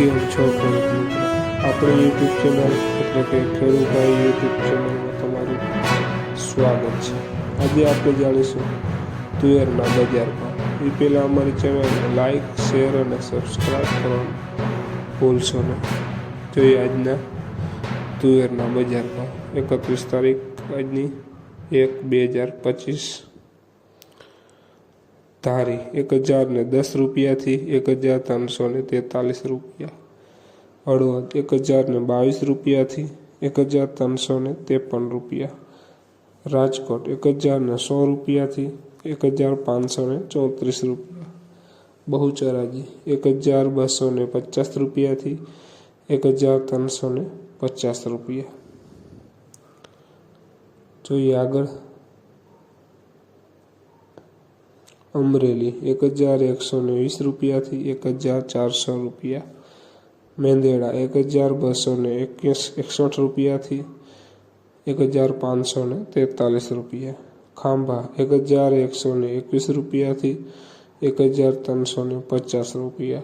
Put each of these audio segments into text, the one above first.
કેમ છો ખેડૂત આપણી યુટ્યુબ ચેનલ એટલે કે ખેડૂભાઈ યુટ્યુબ ચેનલમાં તમારું સ્વાગત છે. આજે આપણે જાણીશું તુવેરના બજારમાં. એ પહેલાં અમારી ચેનલને લાઈક શેર અને સબસ્ક્રાઈબ કરવાનું ભૂલશો નહીં. એ આજના તુવેરના બજારમાં એકત્રીસ તારીખ, આજની એક બે હજાર પચીસ ધારી એક હજાર ને દસ રૂપિયાથી એક હજાર ત્રણસો ને તેતાલીસ રૂપિયા. હળવદ, એક હજાર ને બાવીસ રૂપિયાથી એક હજાર ત્રણસો ને ત્રેપન રૂપિયા. રાજકોટ, એક હજાર ને સો રૂપિયાથી એક હજાર પાંચસો ને ચોત્રીસ રૂપિયા. બહુચરાજી, એક હજાર બસો ને પચાસ રૂપિયાથી એક હજાર ત્રણસો ને પચાસ રૂપિયા. જોઈએ આગળ. અમરેલી, એક હજાર એકસો ને વીસ રૂપિયાથી એક હજાર ચારસો રૂપિયા. મેંદેડા, એક હજાર બસો ને એકસઠ રૂપિયાથી એક હજાર પાંચસો ને તેતાલીસ રૂપિયા. ખાંભા, એક હજાર એકસો ને એકવીસ રૂપિયાથી એક હજાર ત્રણસો ને પચાસ રૂપિયા.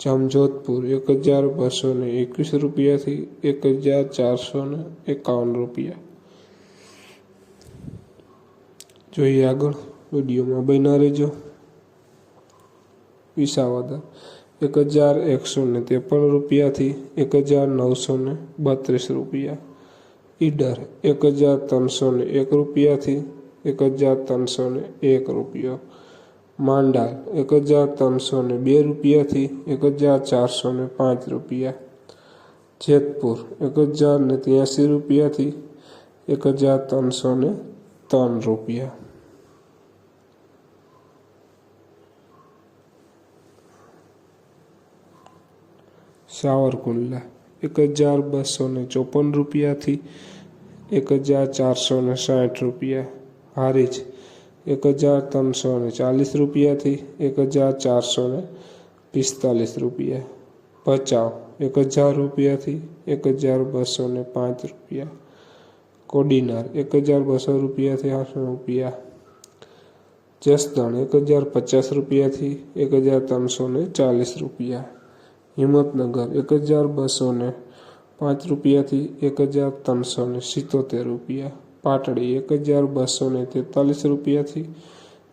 જામજોધપુર, એક હજાર બસો ને એકવીસ રૂપિયાથી એક હજાર ચારસો ને એકાવન રૂપિયા. જોઈએ આગળ. વિડીયોમાં બન્યા રહેજો. વિસાવદર એક હજાર એકસો ને ત્રેપન રૂપિયાથી એક હજાર નવસો ને બત્રીસ રૂપિયા. ઈડર એક હજાર ત્રણસો ને એક રૂપિયાથી એક હજાર ત્રણસો ને એક રૂપિયો. માંડાલ એક હજાર ત્રણસો ને બે રૂપિયાથી એક હજાર ચારસો ને પાંચ રૂપિયા. જેતપુર એક હજાર ને ત્યાંસી રૂપિયાથી એક હજાર ત્રણસો ને ત્રણ રૂપિયા. સાવરકુંડલા એક હજાર બસો ને ચોપન રૂપિયાથી એક હજાર ચારસો ને સાઠ રૂપિયા હારીજ એક હજાર ત્રણસો ને ચાલીસ રૂપિયાથી એક હજાર ચારસો ને પિસ્તાલીસ રૂપિયા ભચાઉ. એક હજાર રૂપિયાથી એક હજાર બસો ને પાંચ રૂપિયા કોડીનાર. એક હજાર બસો રૂપિયાથી આઠસો રૂપિયા જસદણ. એક હજાર પચાસ રૂપિયાથી એક હજાર ત્રણસો ને ચાલીસ રૂપિયા હિંમતનગર એક હજાર બસો ને પાંચ રૂપિયાથી એક હજાર ત્રણસો ને સિત્તોતેર રૂપિયા. પાટડી એક હજાર બસો ને તેતાલીસ રૂપિયાથી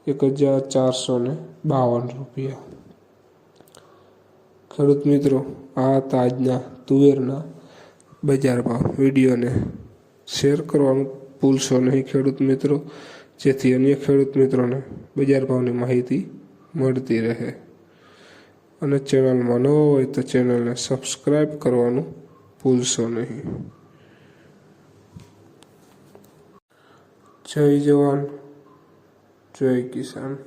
એક હજાર ચારસો ને બાવન રૂપિયા. ખેડૂત મિત્રો, આ તાજના, તુવેરના બજાર ભાવ વિડીયોને શેર કરવાનું ભૂલશો નહીં ખેડૂત મિત્રો. જેથી અન્ય ખેડૂત મિત્રોને બજાર ભાવની માહિતી મળતી રહે. અને ચેનલમાં ન હોય તો ચેનલને સબસ્ક્રાઈબ કરવાનું ભૂલશો નહીં. જય જવાન. જય કિસાન.